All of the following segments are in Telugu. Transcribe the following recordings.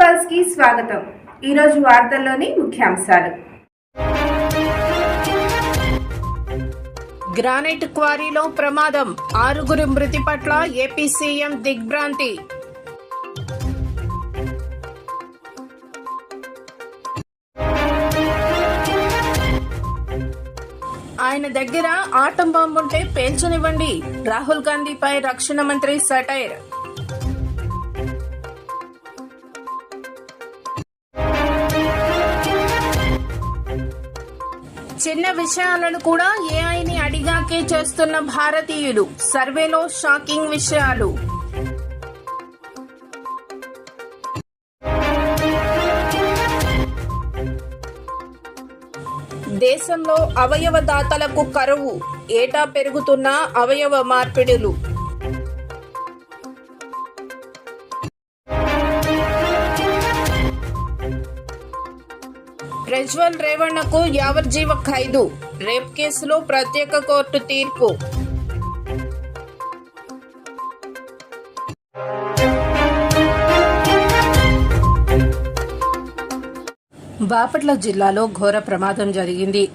పల్స్కి స్వాగతం. ఈరోజు వార్తల్లోని ముఖ్యాంశాలు. గ్రానైట్ క్వారీలో ప్రమాదం. ఆరుగురు మృతి పట్ల ఏపీ సీఎం దిగ్భ్రాంతి. ఆయన దగ్గర ఆటం బాంబుంటే పేల్చనివ్వండి. రాహుల్ గాంధీపై రక్షణ మంత్రి సటైర్. చిన్న విషయాలను కూడా ఏఐని అడిగాకే చేస్తున్న భారతీయులు. సర్వేలో షాకింగ్ విషయాలు. దేశంలో అవయవ దాతలకు కరువు. ఏటా పెరుగుతున్న అవయవ మార్పిడులు. ప్రజ్వల్ రేవణ్ణకు యావజ్జీవ ఖైదు. రేప్ కేసులో ప్రత్యేక కోర్టు తీర్పు. బాపట్ల జిల్లాలో ఘోర ప్రమాదం జరిగింది.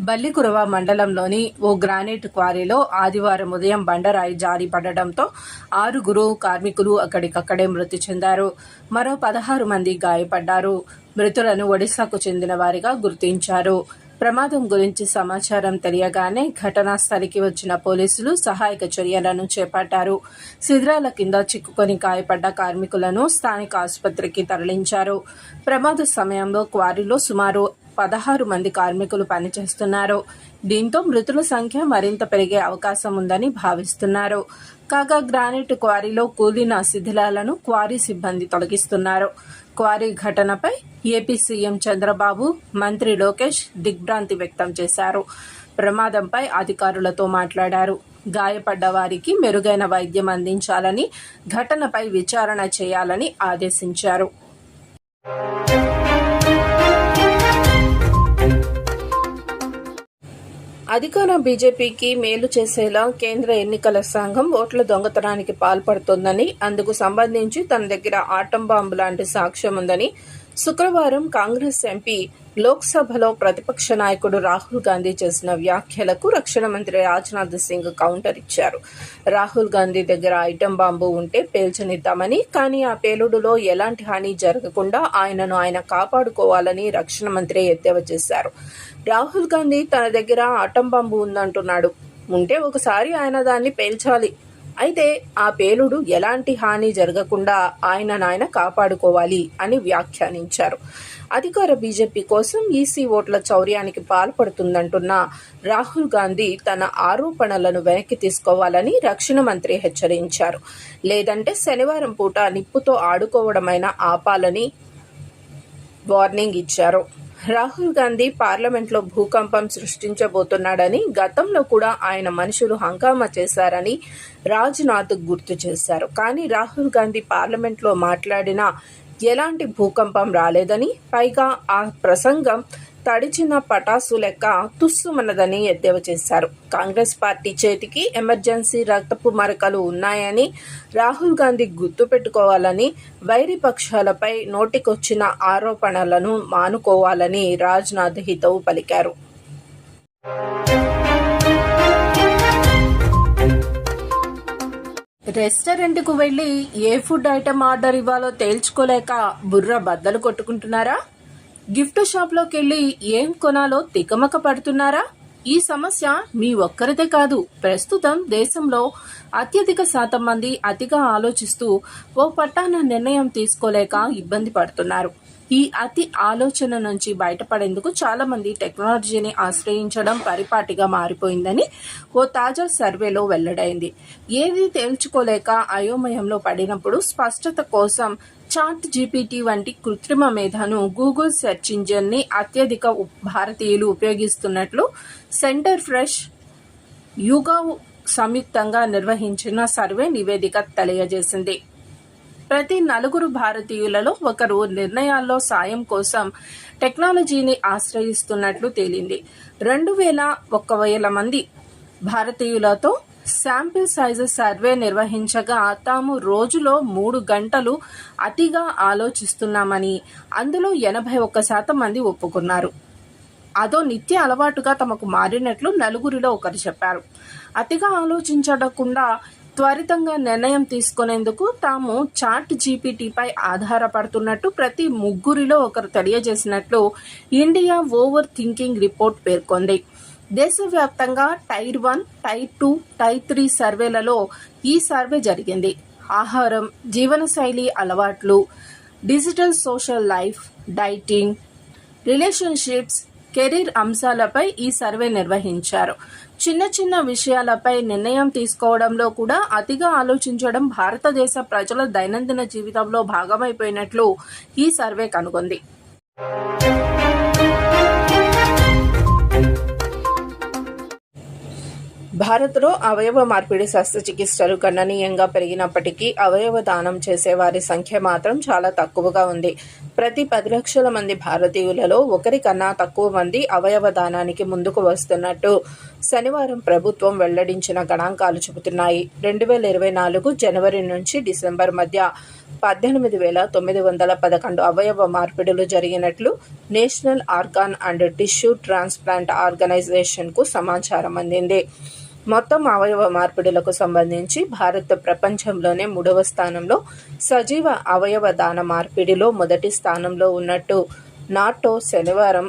బల్లికురవ మండలంలోని ఓ గ్రానైట్ క్వారీలో ఆదివారం ఉదయం బండరాయి జారి పడడంతో ఆరుగురు కార్మికులు అక్కడికక్కడే మృతి చెందారు. మరో పదహారు మంది గాయపడ్డారు. మృతులను ఒడిశాకు చెందిన వారిగా గుర్తించారు. ప్రమాదం గురించి సమాచారం తెలియగానే ఘటనా స్థలికి వచ్చిన పోలీసులు సహాయక చర్యలను చేపట్టారు. శిథిరాల కింద చిక్కుకొని గాయపడ్డ కార్మికులను స్థానిక ఆసుపత్రికి తరలించారు. ప్రమాద సమయంలో క్వారీలో సుమారు పదహారు మంది కార్మికులు పనిచేస్తున్నారు. దీంతో మృతుల సంఖ్య మరింత పెరిగే అవకాశం ఉందని భావిస్తున్నారు. కాగా గ్రానైట్ క్వారీలో కూలిన శిథిలాలను క్వారీ సిబ్బంది తొలగిస్తున్నారు. క్వారీ ఘటనపై ఏపీ సీఎం చంద్రబాబు మంత్రి లోకేష్ దిగ్భ్రాంతి వ్యక్తం చేశారు. ప్రమాదంపై అధికారులతో మాట్లాడారు. గాయపడ్డ వారికి మెరుగైన వైద్యం అందించాలని ఘటనపై విచారణ చేయాలని ఆదేశించారు. అధికార బీజేపీకి మేలు చేసేలా కేంద్ర ఎన్నికల సంఘం ఓట్ల దొంగతనానికి పాల్పడుతోందని అందుకు సంబంధించి తన దగ్గర ఆటం బాంబు లాంటి సాక్ష్యం ఉందని శుక్రవారం కాంగ్రెస్ ఎంపీ లోక్సభలో ప్రతిపక్ష నాయకుడు రాహుల్ గాంధీ చేసిన వ్యాఖ్యలకు రక్షణ మంత్రి రాజ్నాథ్ సింగ్ కౌంటర్ ఇచ్చారు. రాహుల్ గాంధీ దగ్గర ఐటమ్ బాంబు ఉంటే పేల్చనిద్దామని కానీ ఆ పేలుడులో ఎలాంటి హాని జరగకుండా ఆయనను ఆయన కాపాడుకోవాలని రక్షణ మంత్రి ఎద్దేవా చేశారు. రాహుల్ గాంధీ తన దగ్గర ఆటం బాంబు ఉందంటున్నాడు. ఉంటే ఒకసారి ఆయన దాన్ని పేల్చాలి. అయితే ఆ పేలుడు ఎలాంటి హాని జరగకుండా ఆయన నాయన కాపాడుకోవాలి అని వ్యాఖ్యానించారు. అధికార బీజేపీ కోసం ఈసీ ఓట్ల చౌర్యానికి పాల్పడుతుందంటున్న రాహుల్ గాంధీ తన ఆరోపణలను వెనక్కి తీసుకోవాలని రక్షణ మంత్రి హెచ్చరించారు. లేదంటే శనివారం పూట నిప్పుతో ఆడుకోవడమైనా ఆపాలని వార్నింగ్ ఇచ్చారు. రాహుల్ గాంధీ పార్లమెంట్లో భూకంపం సృష్టించబోతున్నాడని గతంలో కూడా ఆయన మనుషులు హంగామా చేశారని రాజ్నాథ్ గుర్తు చేశారు. కానీ రాహుల్ గాంధీ పార్లమెంట్లో మాట్లాడిన ఎలాంటి భూకంపం రాలేదని పైగా ఆ ప్రసంగం తడిచిన పటాసు లెక్క తుస్సుమన్నదని ఎద్దేవా చేశారు. కాంగ్రెస్ పార్టీ చేతికి ఎమర్జెన్సీ రక్తపు మరకలు ఉన్నాయని రాహుల్ గాంధీ గుర్తుపెట్టుకోవాలని వైరి పక్షాలపై నోటికొచ్చిన ఆరోపణలను మానుకోవాలని రాజ్నాథ్ హితవు పలికారు. రెస్టారెంట్కు వెళ్ళి ఏ ఫుడ్ ఐటమ్ ఆర్డర్ ఇవ్వాలో తేల్చుకోలేక బుర్ర బద్దలు కొట్టుకుంటున్నారా? గిఫ్ట్ షాప్లోకి వెళ్ళి ఏం కొనాలో తికమక పడుతున్నారా? ఈ సమస్య మీ ఒక్కరిదే కాదు. ప్రస్తుతం దేశంలో అత్యధిక శాతం మంది అతిగా ఆలోచిస్తూ ఓ పట్టాన నిర్ణయం తీసుకోలేక ఇబ్బంది పడుతున్నారు. ఈ అతి ఆలోచన నుంచి బయటపడేందుకు చాలా మంది టెక్నాలజీని ఆశ్రయించడం పరిపాటిగా మారిపోయిందని ఓ తాజా సర్వేలో వెల్లడైంది. ఏది తేల్చుకోలేక అయోమయంలో పడినప్పుడు స్పష్టత కోసం చాట్ జీపీటీ వంటి కృత్రిమ మేధను గూగుల్ సెర్చ్ ఇంజిన్ని అత్యధిక భారతీయులు ఉపయోగిస్తున్నట్లు సెంటర్ ఫ్రెష్ యుగా సంయుక్తంగా నిర్వహించిన సర్వే నివేదిక తెలియజేసింది. ప్రతి నలుగురు భారతీయులలో ఒకరు నిర్ణయాల్లో సాయం కోసం టెక్నాలజీని ఆశ్రయిస్తున్నట్లు తేలింది. రెండు వేల ఒక్క వేల మంది భారతీయులతో శాంపిల్ సైజెస్ సర్వే నిర్వహించగా తాము రోజులో మూడు గంటలు అతిగా ఆలోచిస్తున్నామని అందులో ఎనభై ఒక్క శాతం మంది ఒప్పుకున్నారు. అదో నిత్య అలవాటుగా తమకు మారినట్లు నలుగురిలో ఒకరు చెప్పారు. అతిగా ఆలోచించకుండా త్వరితంగా నిర్ణయం తీసుకునేందుకు తాము చాట్ జీపీటీపై ఆధారపడుతున్నట్టు ప్రతి ముగ్గురిలో ఒకరు తెలియజేసినట్లు ఇండియా ఓవర్ థింకింగ్ రిపోర్ట్ పేర్కొంది. దేశవ్యాప్తంగా tier one tier two tier three సర్వేలలో ఈ సర్వే జరిగింది. ఆహారం జీవనశైలి అలవాట్లు digital social life dieting relationships career అంశాలపై ఈ సర్వే నిర్వహించారు. చిన్న చిన్న విషయాలపై నిర్ణయం తీసుకోవడంలో కూడా అతిగా ఆలోచించడం భారతదేశ ప్రజల దైనందిన జీవితంలో భాగమైపోయినట్లు ఈ సర్వే కనుగొంది. భారత్లో అవయవ మార్పిడి శస్త్రచికిత్సలు గణనీయంగా పెరిగినప్పటికీ అవయవ దానం చేసే వారి సంఖ్య మాత్రం చాలా తక్కువగా ఉంది. ప్రతి పది లక్షల మంది భారతీయులలో ఒకరికన్నా తక్కువ మంది అవయవ దానానికి ముందుకు వస్తున్నట్టు శనివారం ప్రభుత్వం వెల్లడించిన గణాంకాలు చెబుతున్నాయి. రెండు వేల ఇరవై నాలుగు జనవరి నుంచి డిసెంబర్ మధ్య పద్దెనిమిది వేల తొమ్మిది వందల పదకొండు అవయవ మార్పిడులు జరిగినట్లు National Organ and Tissue Transplant ఆర్గనైజేషన్కు సమాచారం అందింది. మొత్తం అవయవ మార్పిడులకు సంబంధించి భారత్ ప్రపంచంలోనే మూడవ స్థానంలో సజీవ అవయవ దాన మార్పిడిలో మొదటి స్థానంలో ఉన్నట్టు నాటో శనివారం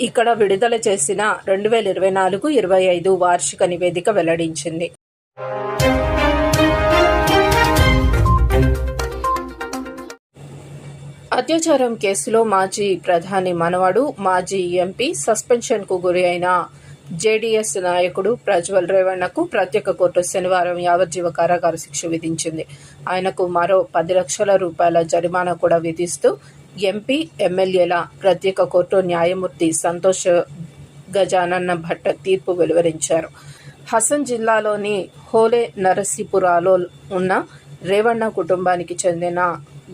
ఇక్కడ విడుదల చేసిన రెండు వేల ఇరవై నాలుగు ఇరవై ఐదు వార్షిక నివేదిక వెల్లడించింది. అత్యాచారం కేసులో మాజీ ప్రధాని మనవడు మాజీ ఎంపీ సస్పెన్షన్కు గురి అయిన జేడీఎస్ నాయకుడు ప్రజ్వల్ రేవణ్ణకు ప్రత్యేక కోర్టు శనివారం యావజ్జీవ కారాగార శిక్ష విధించింది. ఆయనకు మరో పది లక్షల రూపాయల జరిమానా కూడా విధిస్తూ ఎంపీ ఎమ్మెల్యేల ప్రత్యేక కోర్టు న్యాయమూర్తి సంతోష్ గజానన్న భట్ తీర్పు వెలువరించారు. హసన్ జిల్లాలోని హోలే నరసీపురాలో ఉన్న రేవణ్ణ కుటుంబానికి చెందిన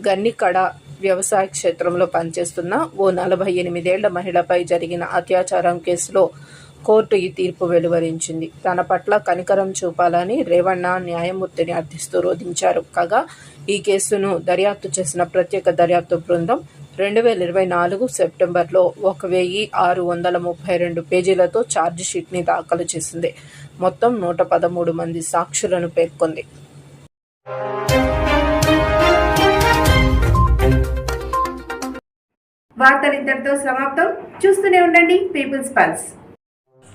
గన్నికడ వ్యవసాయ క్షేత్రంలో పనిచేస్తున్న ఓ నలభై ఎనిమిదేళ్ళ మహిళపై జరిగిన అత్యాచారం కేసులో కోర్టు ఈ తీర్పు వెలువరించింది. తన పట్ల కనికరం చూపాలని రేవಣ್ణ న్యాయమూర్తిని అర్థిస్తూ రోధించారు. కాగా ఈ కేసును దర్యాప్తు చేసిన ప్రత్యేక దర్యాప్తు బృందం రెండు వేల ఇరవై నాలుగు సెప్టెంబర్లో ఒక వెయ్యి ఆరు వందల ముప్పై రెండు పేజీలతో ఛార్జిషీట్ని దాఖలు చేసింది. మొత్తం నూట పదమూడు మంది సాక్షులను పేర్కొంది. వార్తలు ఇంతటితో సమాప్తం. చూస్తూనే ఉండండి పీపుల్స్ పల్స్.